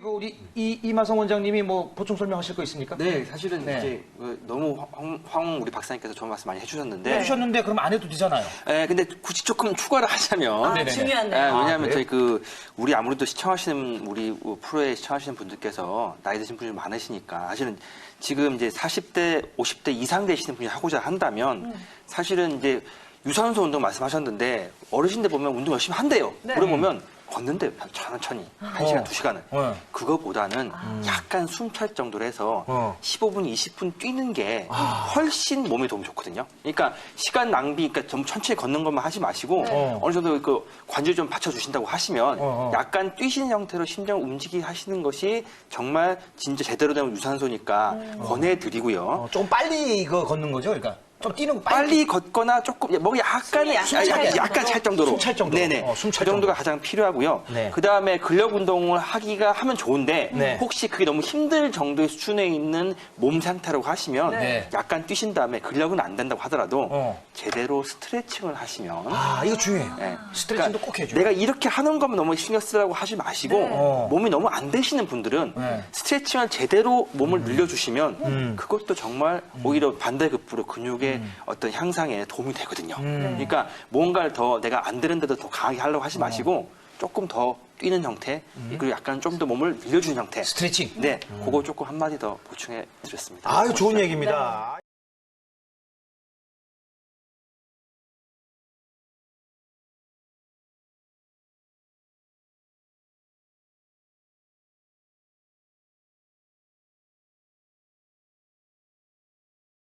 그 우리 이, 이마성 원장님이 뭐 보충 설명하실 거 있습니까? 네, 사실은 네. 이제 어, 너무 황, 황 우리 박사님께서 좋은 말씀 많이 해주셨는데, 해주셨는데 그럼 안 해도 되잖아요. 에, 근데 굳이 조금 추가를 하자면, 아, 네네네. 중요하네요. 예, 왜냐하면 그래요? 저희 그 우리 아무래도 시청하시는 우리 프로에 시청하시는 분들께서 나이 드신 분이 많으시니까 사실은 지금 이제 40대, 50대 이상 되시는 분이 하고자 한다면 음. 사실은 이제 유산소 운동 말씀하셨는데 어르신들 보면 운동 열심히 한대요. 네. 물어보면 걷는데 천천히 한 시간 어. 두 시간을 어. 그거보다는 약간 숨 찰 정도로 해서 어. 15분, 20분 뛰는 게 아. 훨씬 몸에 도움이 좋거든요. 그러니까 시간 낭비, 그러니까 좀 천천히 걷는 것만 하지 마시고 네. 어느 정도 그 관절 좀 받쳐주신다고 하시면 어, 어. 약간 뛰시는 형태로 심장 움직이게 하시는 것이 정말 진짜 제대로 된 유산소니까 권해드리고요. 어, 좀 빨리 이거 걷는 거죠, 그러니까 좀 뛰는 거 빨리. 빨리 걷거나 조금 뭐 약간 숨이 약간 아, 찰 약간, 정도로? 약간 찰 정도로 숨찰 정도로. 네네 어, 숨찰 그 정도가 정도. 가장 필요하고요. 네. 그 다음에 근력 운동을 하기가 하면 좋은데 네. 혹시 그게 너무 힘들 정도의 수준에 있는 몸 상태라고 하시면 네. 약간 뛰신 다음에 근력은 안 된다고 하더라도 어. 제대로 스트레칭을 하시면 아, 이거 중요해요. 네. 스트레칭도 그러니까 꼭 해줘. 내가 이렇게 하는 것만 너무 신경 쓰라고 하지 마시고 네. 어. 몸이 너무 안 되시는 분들은 네. 스트레칭을 제대로 몸을 늘려주시면 음. 그것도 정말 오히려 반대급부로 근육 의 어떤 향상에 도움이 되거든요. 음. 그러니까 뭔가를 더 내가 안 되는데도 더 강하게 하려고 하지 마시고 조금 더 뛰는 형태 그리고 약간 좀 더 몸을 늘려주는 형태 스트레칭. 네, 그거 조금 한 마디 더 보충해 드렸습니다. 아유, 좋은 얘기입니다.